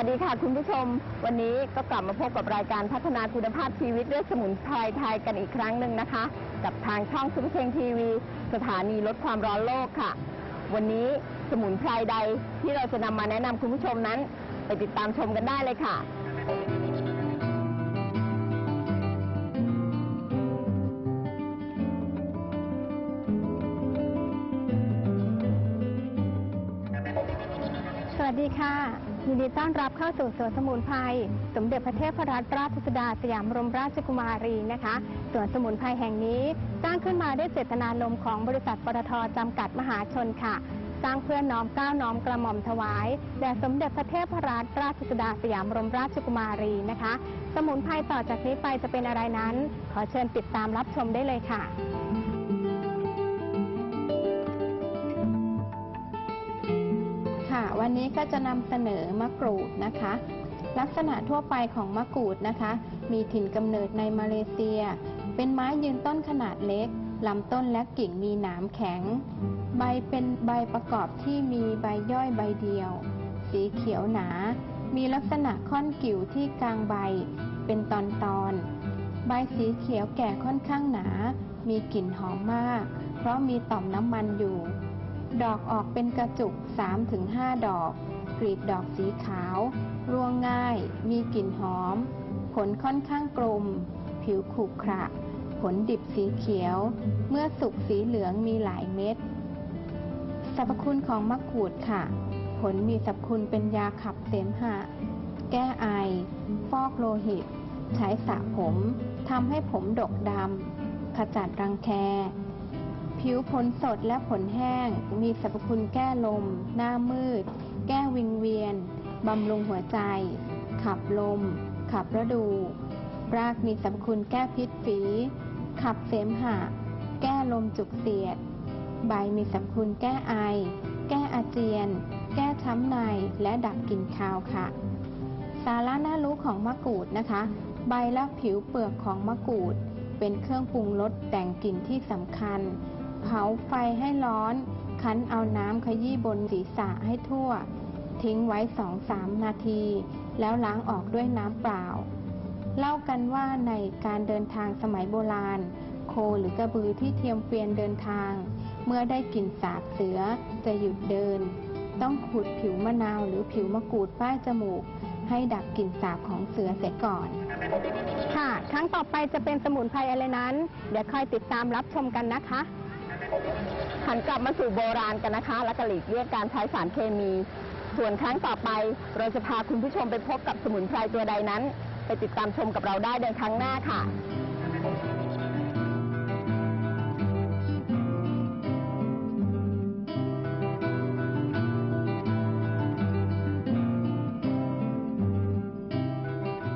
ัสดีค่ะคุณผู้ชม วันนี้ก็กลับมาพบกับรายการพัฒนาคุณภาพชีวิตด้วยสมุนไพรไทยกันอีกครั้งหนึ่งนะคะ กับทางช่องซุปเปอร์เชงทีวี สถานีลดความร้อนโลกค่ะ วันนี้สมุนไพรใดที่เราจะนำมาแนะนำคุณผู้ชมนั้น ไปติดตามชมกันได้เลยค่ะ สวัสดีค่ะ ยินดีต้อนรับเข้าสู่สวนสมุนไพรสมเด็จพระเทพรัตนราชสุดาสยามบรมราชกุมารีนะคะสวนสมุนไพรแห่งนี้สร้างขึ้นมาด้วยเจตนารมณ์ของบริษัทปตทจำกัดมหาชนค่ะ สร้างเพื่อน้อมเกล้าน้อมกระหม่อมถวายแด่สมเด็จพระเทพรัตนราชสุดาสยามบรมราชกุมารีนะคะ สมุนไพรต่อจากนี้ไปจะเป็นอะไรนั้น ขอเชิญติดตามรับชมได้เลยค่ะ วันนี้ก็จะนำเสนอมะกรูดนะคะ ลักษณะทั่วไปของมะกรูดนะคะ มีถิ่นกำเนิดในมาเลเซีย เป็นไม้ยืนต้นขนาดเล็กลำต้นและกิ่งมีหนามแข็ง ใบเป็นใบประกอบที่มีใบย่อยใบเดียว สีเขียวหนา มีลักษณะค่อนกิ่วที่กลางใบ เป็นตอนตอน ใบสีเขียวแก่ค่อนข้างหนา มีกลิ่นหอมมาก เพราะมีต่อมน้ำมันอยู่ ดอกออกเป็นกระจุก 3-5 ดอก กลีบดอกสีขาว ร่วงง่าย มีกลิ่นหอม ผลค่อนข้างกลม ผิวขรุขระ ผลดิบสีเขียว เมื่อสุกสีเหลืองมีหลายเม็ด สรรพคุณของมะกรูดค่ะ ผลมีสรรพคุณเป็นยาขับเสมหะ แก้ไอ ฟอกโลหิต ใช้สระผม ทำให้ผมดกดำ ขจัดรังแค ผิวผลสดและผลแห้ง มีสรรพคุณแก้ลม หน้ามืด แก้วิงเวียน บำรุงหัวใจ ขับลม ขับระดู รากมีสรรพคุณแก้พิษฝี ขับเสมหะ แก้ลมจุกเสียด ใบมีสรรพคุณแก้ไอ แก้อาเจียน แก้ช้ำใน และดับกลิ่นคาวค่ะ สาระน่ารู้ของมะกรูดนะคะ ใบและผิวเปลือกของมะกรูด เป็นเครื่องปรุงรสแต่งกลิ่นที่สำคัญ เผาไฟให้ร้อน คั้นเอาน้ำขยี้บนศีรษะให้ทั่ว ทิ้งไว้สองสามนาที แล้วล้างออกด้วยน้ำเปล่า เล่ากันว่าในการเดินทางสมัยโบราณ โคหรือกระบือที่เทียมเกวียนเดินทาง เมื่อได้กลิ่นสาบเสือจะหยุดเดิน ต้องขูดผิวมะนาวหรือผิวมะกรูดป้ายจมูก ให้ดับกลิ่นสาบของเสือเสียก่อนค่ะ ครั้งต่อไปจะเป็นสมุนไพรอะไรนั้น เดี๋ยวคอยติดตามรับชมกันนะคะ หันกลับมาสู่โบราณกันนะคะ และกะหลีกเลี่ยงการใช้สารเคมี ส่วนครั้งต่อไปเราจะพาคุณผู้ชมไปพบกับสมุนไพรตัวใดนั้น ไปติดตามชมกับเราได้ในครั้งหน้าค่ะ